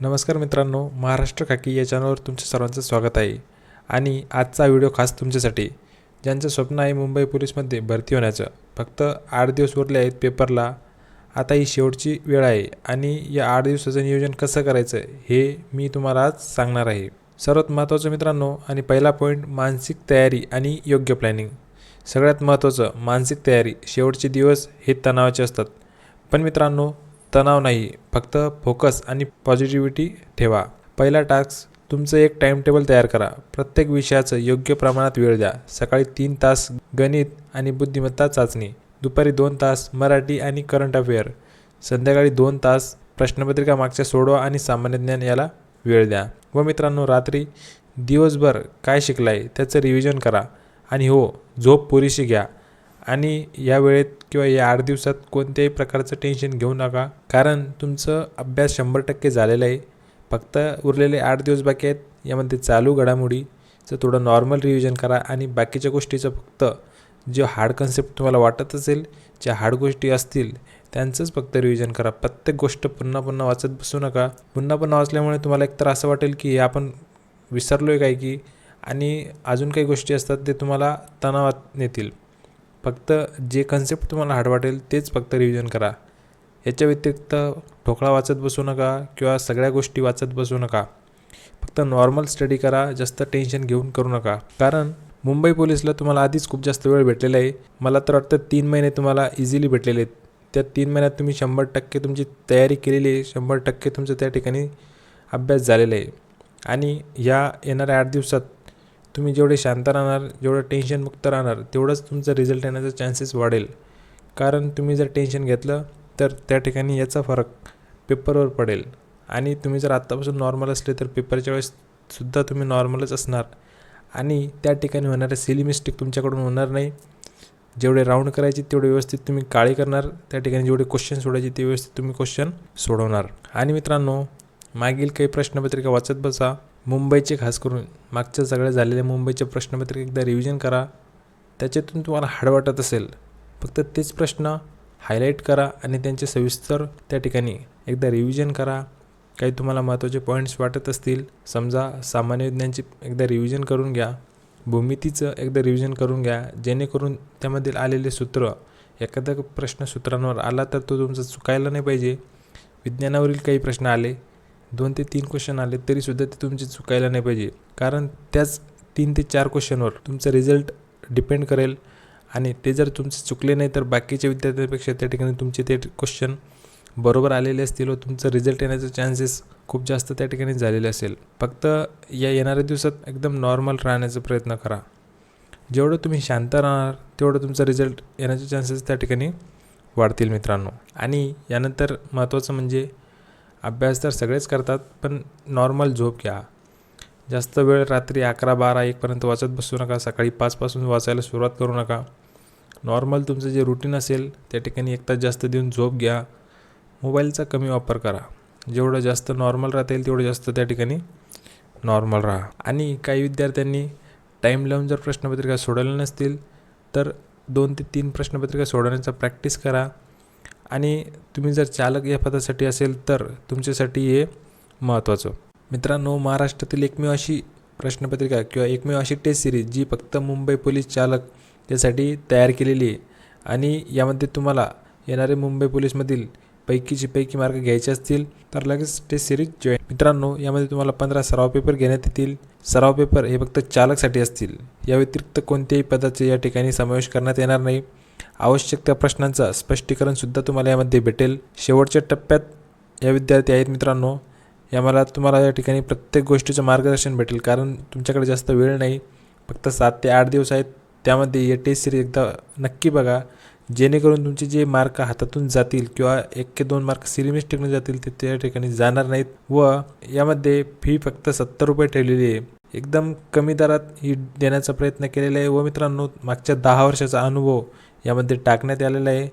नमस्कार मित्रांनो महाराष्ट्र खाकी या चॅनलवर तुमच्या सर्वांचं स्वागत आहे. आणि आजचा व्हिडिओ खास तुमच्यासाठी ज्यांचं स्वप्न आहे मुंबई पोलीसमध्ये भरती होण्याचं. फक्त आठ दिवस उरले आहेत पेपरला. आता ही शेवटची वेळ आहे आणि या आठ दिवसाचं नियोजन कसं करायचं हे मी तुम्हाला आज सांगणार आहे. सर्वात महत्त्वाचं मित्रांनो आणि पहिला पॉईंट मानसिक तयारी आणि योग्य प्लॅनिंग सगळ्यात महत्त्वाचं मानसिक तयारी शेवटचे दिवस हे तणावाचे असतात. पण मित्रांनो तणाव नाही फक्त फोकस आणि पॉझिटिव्हिटी ठेवा. पहिला टास्क तुमचं एक टाइमटेबल तयार करा. प्रत्येक विषयाचं योग्य प्रमाणात वेळ द्या. सकाळी तीन तास गणित आणि बुद्धिमत्ता चाचणी. दुपारी दोन तास मराठी आणि करंट अफेअर संध्याकाळी दोन तास प्रश्नपत्रिका मागच्या सोडवा आणि सामान्य ज्ञान याला वेळ द्या. व मित्रांनो रात्री दिवसभर काय शिकलाय त्याचं रिव्हिजन करा. आणि हो झोप पुरेशी घ्या. आणि या वेळेत किंवा या आठ दिवसात कोणत्याही प्रकारचं टेन्शन घेऊ नका. कारण तुमचं अभ्यास शंभर टक्के झालेलं आहे. फक्त उरलेले आठ दिवस बाकी आहेत यामध्ये चालू घडामोडीचं थोडं नॉर्मल रिव्हिजन करा आणि बाकीच्या गोष्टीचं फक्त जे हार्ड कन्सेप्ट तुम्हाला वाटत असेल ज्या हार्ड गोष्टी असतील त्यांचंच फक्त रिव्हिजन करा. प्रत्येक गोष्ट पुन्हा पुन्हा वाचत बसू नका. पुन्हा पुन्हा वाचल्यामुळे तुम्हाला एकतर असं वाटेल की हे आपण विसरलो आहे काय की आणि अजून काही गोष्टी असतात ते तुम्हाला तणावात नेतील. फक्त जे कन्सेप्ट तुम्हाला हार्ड वाटेल तेच फक्त रिव्हिजन करा. याच्या व्यतिरिक्त ठोकळा वाचत बसू नका किंवा सगळ्या गोष्टी वाचत बसू नका. फक्त नॉर्मल स्टडी करा जास्त टेन्शन घेऊन करू नका. कारण मुंबई पोलीसला तुम्हाला आधीच खूप जास्त वेळ भेटलेला आहे. मला तर वाटतं तीन महिने तुम्हाला इझिली भेटलेले आहेत. त्या तीन महिन्यात तुम्ही शंभर टक्के तुमची तयारी केलेली आहे. शंभर टक्के तुमचं त्या ठिकाणी अभ्यास झालेला आहे. आणि ह्या येणाऱ्या आठ दिवसात तुम्ही जेवढे शांत राहणार जेवढं टेन्शनमुक्त राहणार तेवढंच तुमचं रिझल्ट येण्याचा चान्सेस वाढेल. कारण तुम्ही जर टेन्शन घेतलं तर त्या ठिकाणी याचा फरक पेपरवर पडेल. आणि तुम्ही जर आत्तापासून नॉर्मल असले तर पेपरच्या वेळेससुद्धा तुम्ही नॉर्मलच असणार. आणि त्या ठिकाणी होणारे सिली मिस्टेक तुमच्याकडून होणार नाही. जेवढे राऊंड करायचे तेवढे व्यवस्थित तुम्ही काळी करणार. त्या ठिकाणी जेवढे क्वेश्चन सोडायचे ते व्यवस्थित तुम्ही क्वेश्चन सोडवणार. आणि मित्रांनो मागील काही प्रश्नपत्रिका वाचत बसा. मुंबईचे खास करून मागच्या सगळ्या झालेल्या मुंबईचे प्रश्नपत्रिका एकदा रिव्हिजन करा. त्याच्यातून तुम्हाला हाड वाटत असेल. फक्त तेच प्रश्न हायलाईट करा आणि त्यांचे सविस्तर त्या ठिकाणी एकदा रिव्हिजन करा. काही तुम्हाला महत्त्वाचे पॉईंट्स वाटत असतील समजा सामान्य विज्ञानचे एकदा रिव्हिजन करून घ्या. भूमितीचं एकदा रिव्हिजन करून घ्या. जेणेकरून त्यामधील आलेले सूत्र एखादा प्रश्न सूत्रांवर आला तर तो तुमचा चुकायला नाही पाहिजे. विज्ञानावरील काही प्रश्न आले दोन ते तीन क्वेश्चन आले तरीसुद्धा ते तुमचे चुकायला नाही पाहिजे. कारण त्याच तीन ते चार क्वेश्चनवर तुमचं रिझल्ट डिपेंड करेल. आणि ते जर तुमचे चुकले नाही तर बाकीच्या विद्यार्थ्यांपेक्षा त्या ठिकाणी तुमचे ते क्वेश्चन बरोबर आलेले असतील व तुमचं रिझल्ट येण्याचे चान्सेस खूप जास्त त्या ठिकाणी झालेले असेल. फक्त या येणाऱ्या दिवसात एकदम नॉर्मल राहण्याचा प्रयत्न करा. जेवढं तुम्ही शांत राहणार तेवढं तुमचा रिझल्ट येण्याचे चान्सेस त्या ठिकाणी वाढतील मित्रांनो. आणि यानंतर महत्त्वाचं म्हणजे अभ्यास तर सगळेच करतात पण नॉर्मल झोप घ्या. जास्त वेळ रात्री अकरा बारा एकपर्यंत वाचत बसू नका सकाळी पाचपासून वाचायला सुरुवात करू नका. नॉर्मल तुमचं जे रुटीन असेल त्या ठिकाणी एक तास जास्त देऊन झोप घ्या. मोबाईलचा कमी वापर करा. जेवढं जास्त नॉर्मल राहता येईल तेवढं जास्त त्या ठिकाणी नॉर्मल राहा. आणि काही विद्यार्थ्यांनी टाईम लावून जर प्रश्नपत्रिका सोडवल्या नसतील तर दोन ते तीन प्रश्नपत्रिका सोडवण्याचा प्रॅक्टिस करा. आणि तुम्ही जर चालक या पदासाठी असेल तर तुमच्यासाठी हे महत्त्वाचं मित्रांनो महाराष्ट्रातील एकमेव अशी प्रश्नपत्रिका किंवा एकमेव अशी टेस्ट सिरीज जी फक्त मुंबई पोलीस चालक यासाठी तयार केलेली आहे. आणि यामध्ये तुम्हाला येणारे मुंबई पोलीसमधील पैकीचे पैकी मार्क घ्यायचे असतील तर लगेच टेस्ट सिरीज जॉईन मित्रांनो यामध्ये तुम्हाला पंधरा सराव पेपर घेण्यात येतील. सराव पेपर हे फक्त चालकसाठी असतील. या व्यतिरिक्त कोणत्याही पदाचे या ठिकाणी समावेश करण्यात येणार नाही. आवश्यक त्या प्रश्नांचं स्पष्टीकरणसुद्धा तुम्हाला यामध्ये भेटेल. शेवटच्या टप्प्यात या विद्यार्थी आहेत मित्रांनो यामध्ये तुम्हाला या ठिकाणी प्रत्येक गोष्टीचं मार्गदर्शन भेटेल. कारण तुमच्याकडे जास्त वेळ नाही फक्त सात ते आठ दिवस आहेत. त्यामध्ये हे टेस्ट सिरीज एकदा नक्की बघा. जेणेकरून तुमचे जे मार्क हातातून जातील किंवा एक के दोन मार्क सिली मिस्टेकने जातील ते त्या ठिकाणी जाणार नाहीत. व यामध्ये फी फक्त सत्तर रुपये ठेवलेली आहे. एकदम कमी दरात ही देण्याचा प्रयत्न केलेला आहे. व मित्रांनो मागच्या दहा वर्षाचा अनुभव यामध्ये टाकण्यात आलेलं आहे.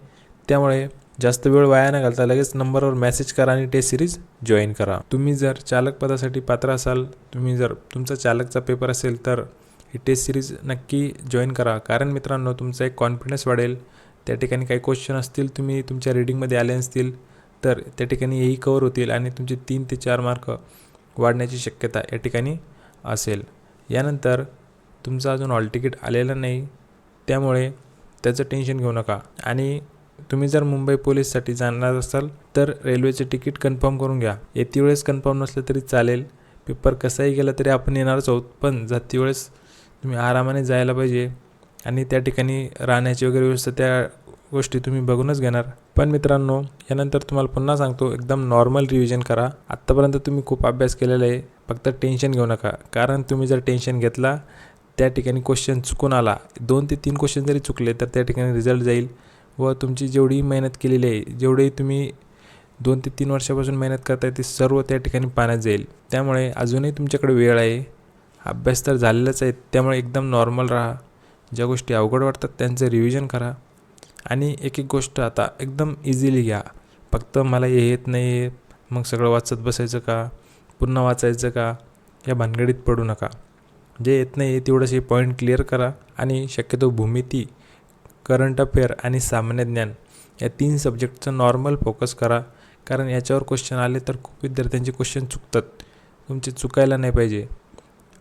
त्यामुळे जास्त वेळ वाया न घालता लगेच नंबरवर मेसेज करा आणि टेस्ट सिरीज जॉईन करा. तुम्ही जर चालक पदासाठी पात्र असाल तुम्ही जर तुमचा चालकचा पेपर असेल तर ही टेस्ट सिरीज नक्की जॉईन करा. कारण मित्रांनो तुमचा एक कॉन्फिडन्स वाढेल. त्या ठिकाणी काही क्वेश्चन असतील तुम्ही तुमच्या रिडिंगमध्ये आले असतील तर त्या ठिकाणी हेही कवर होतील आणि तुमचे तीन ते चार मार्क वाढण्याची शक्यता या ठिकाणी असेल. यानंतर तुमचा अजून हॉल तिकीट आलेलं नाही. त्यामुळे त्याचं टेन्शन घेऊ नका. आणि तुम्ही जर मुंबई पोलीससाठी जाणार असाल तर रेल्वेचे तिकीट कन्फर्म करून घ्या. येती वेळेस कन्फर्म नसलं तरी चालेल. पेपर कसाही गेला तरी आपण येणारच आहोत पण जाती वेळेस तुम्ही आरामाने जायला पाहिजे. आणि त्या ठिकाणी राहण्याची वगैरे व्यवस्था त्या गोष्टी तुम्ही बघूनच घेणार. पण मित्रांनो यानंतर तुम्हाला पुन्हा सांगतो एकदम नॉर्मल रिव्हिजन करा. आत्तापर्यंत तुम्ही खूप अभ्यास केलेला आहे फक्त टेन्शन घेऊ नका. कारण तुम्ही जर टेन्शन घेतला त्या ठिकाणी क्वेश्चन चुकून आला. दोन ते तीन क्वेश्चन जरी चुकले तर त्या ठिकाणी रिझल्ट जाईल व तुमची जेवढी मेहनत केलेली आहे जेवढी तुम्ही दोन ते तीन वर्षापासून मेहनत करताय ते सर्व त्या ठिकाणी पाण्यात जाईल. त्यामुळे अजूनही तुमच्याकडे वेळ आहे. अभ्यास तर झालेलाच आहे. त्यामुळे एकदम नॉर्मल राहा. ज्या गोष्टी अवघड वाटतात त्यांचं रिव्हिजन करा. आणि एक एक गोष्ट आता एकदम इझिली घ्या. फक्त मला हे येत नाही मग सगळं वाचत बसायचं का? पुन्हा वाचायचं का? या भानगडीत पडू नका. जे येत नाही तेवढंच पॉईंट क्लिअर करा आणि शक्यतो भूमिती करंट अफेअर आणि सामान्य ज्ञान या तीन सब्जेक्टचं नॉर्मल फोकस करा. कारण याच्यावर क्वेश्चन आले तर खूप विद्यार्थ्यांचे क्वेश्चन चुकतात. तुमचे चुकायला नाही पाहिजे.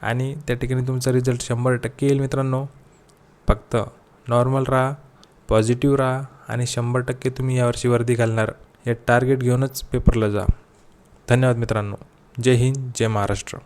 आणि त्या ठिकाणी तुमचा रिझल्ट शंभर टक्के येईल मित्रांनो. फक्त नॉर्मल राहा पॉझिटिव्ह राहा आणि शंभर टक्के तुम्ही यावर्षी वर्दी घालणार. हे टार्गेट घेऊनच पेपरला जा. धन्यवाद मित्रांनो. जय हिंद जय महाराष्ट्र.